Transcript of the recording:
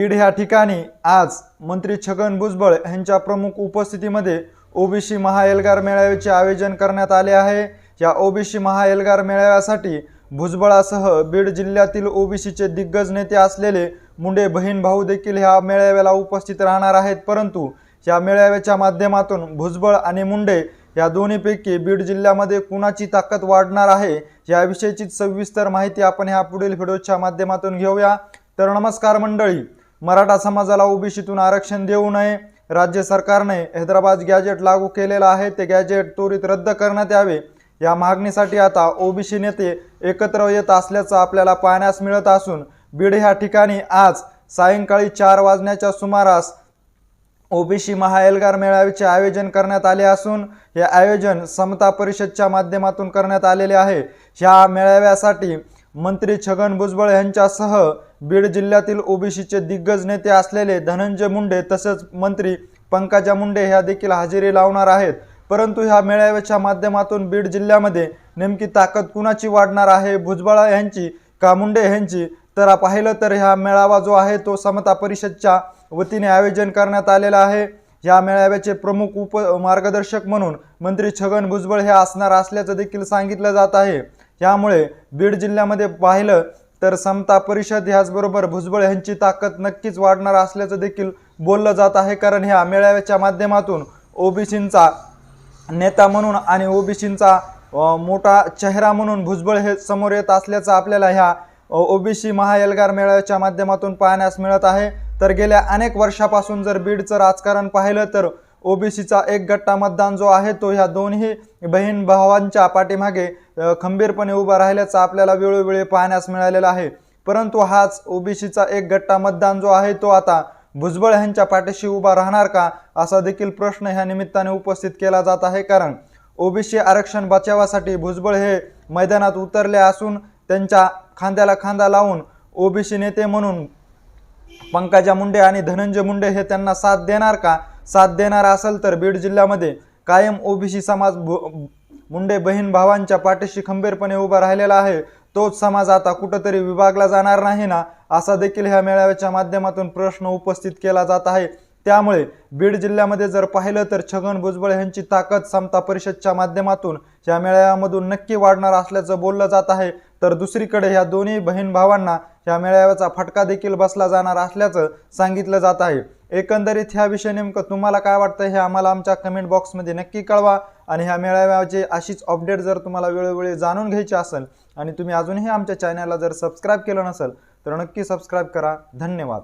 बीड ह्या ठिकाणी आज मंत्री छगन भुजबळ यांच्या प्रमुख उपस्थितीमध्ये ओबीसी महाएल्गार मेळाव्याचे आयोजन करण्यात आले आहे. या ओबीसी महाएल्गार मेळाव्यासाठी भुजबळासह बीड जिल्ह्यातील ओबीसीचे दिग्गज नेते असलेले मुंडे बहीण भाऊ देखील ह्या मेळाव्याला उपस्थित राहणार आहेत. परंतु या मेळाव्याच्या माध्यमातून भुजबळ आणि मुंडे या दोन्हीपैकी बीड जिल्ह्यामध्ये कुणाची ताकद वाढणार आहे याविषयीची सविस्तर माहिती आपण ह्या पुढील व्हिडिओच्या माध्यमातून घेऊया. तर नमस्कार मंडळी मराठा समाजाला ओबीसीतून आरक्षण देऊ नये. राज्य सरकारने हैदराबाद गॅजेट लागू केलेलं आहे. ते गॅजेट त्वरित रद्द करण्यात यावे. या मागणीसाठी आता ओबीसी नेते एकत्र येत असल्याचं आपल्याला पाहण्यास मिळत असून बीड ह्या ठिकाणी आज सायंकाळी चार वाजण्याच्या सुमारास ओबीसी महाएल्गार मेळाव्याचे आयोजन करण्यात आले असून हे आयोजन समता परिषदच्या माध्यमातून करण्यात आलेले आहे. ह्या मेळाव्यासाठी मंत्री छगन भुजबळ यांच्यासह बीड जिल्ह्यातील ओबीसीचे दिग्गज नेते असलेले धनंजय मुंडे तसंच मंत्री पंकजा मुंडे ह्या देखील हजेरी लावणार आहेत. परंतु ह्या मेळाव्याच्या माध्यमातून बीड जिल्ह्यामध्ये नेमकी ताकद कुणाची वाढणार आहे? भुजबळ यांची का मुंडे यांची? तर पाहिलं तर ह्या मेळावा जो आहे तो समता परिषदच्या वतीने आयोजन करण्यात आलेला आहे. या मेळाव्याचे प्रमुख उप मार्गदर्शक म्हणून मंत्री छगन भुजबळ हे असणार असल्याचं देखील सांगितलं जात आहे. यामुळे बीड जिल्ह्यामध्ये पाहिलं तर समता परिषद ह्याचबरोबर भुजबळ यांची ताकद नक्कीच वाढणार असल्याचं देखील बोललं जात आहे. कारण ह्या मेळाव्याच्या माध्यमातून ओबीसींचा नेता म्हणून आणि ओबीसींचा मोठा चेहरा म्हणून भुजबळ हे समोर येत असल्याचं आपल्याला ह्या ओबीसी महाएल्गार मेळाव्याच्या माध्यमातून पाहण्यास मिळत आहे. तर गेल्या अनेक वर्षापासून जर बीडचं राजकारण पाहिलं तर ओबीसीचा एक गट्टा मतदान जो आहे तो ह्या दोन्ही बहीण भावांच्या पाठीमागे खंबीरपणे उभा राहिल्याचा आपल्याला वेळोवेळी पाहण्यास मिळालेला आहे. परंतु हाच ओबीसीचा एक गट्टा मतदान जो आहे तो आता भुजबळ यांच्या पाठीशी उभा राहणार का असा देखील प्रश्न ह्या निमित्ताने उपस्थित केला जात आहे. कारण ओबीसी आरक्षण बचावासाठी भुजबळ हे मैदानात उतरले असून त्यांच्या खांद्याला खांदा लावून ओबीसी नेते म्हणून पंकजा मुंडे आणि धनंजय मुंडे हे त्यांना साथ देणार का साथ देणार असेल तर बीड जिल्ह्यामध्ये कायम ओबीसी समाज मुंडे बहीण भावांच्या पाठीशी खंबीरपणे उभा राहिलेला आहे. तोच समाज आता कुठंतरी विभागला जाणार नाही ना असा देखील ह्या मेळाव्याच्या माध्यमातून प्रश्न उपस्थित केला जात आहे. त्यामुळे बीड जिल्ह्यामध्ये जर पाहिलं तर छगन भुजबळ यांची ताकद समता परिषदच्या माध्यमातून या मेळाव्यामधून नक्की वाढणार असल्याचं बोललं जात आहे. तर दुसरीकडे ह्या दोन्ही बहीण भावांना या मेळाव्याचा फटका देखील बसला जाणार असल्याचं सांगितलं जात आहे. एकंदरीत ह्या विषय नेमकं तुम्हाला काय वाटतं हे आम्हाला आमच्या कमेंट बॉक्समध्ये नक्की कळवा आणि ह्या मेळाव्याचे अशीच अपडेट जर तुम्हाला वेळोवेळी जाणून घ्यायची असेल आणि तुम्ही अजूनही आमच्या चॅनलला जर सबस्क्राईब केलं नसेल तर नक्की सबस्क्राईब करा. धन्यवाद.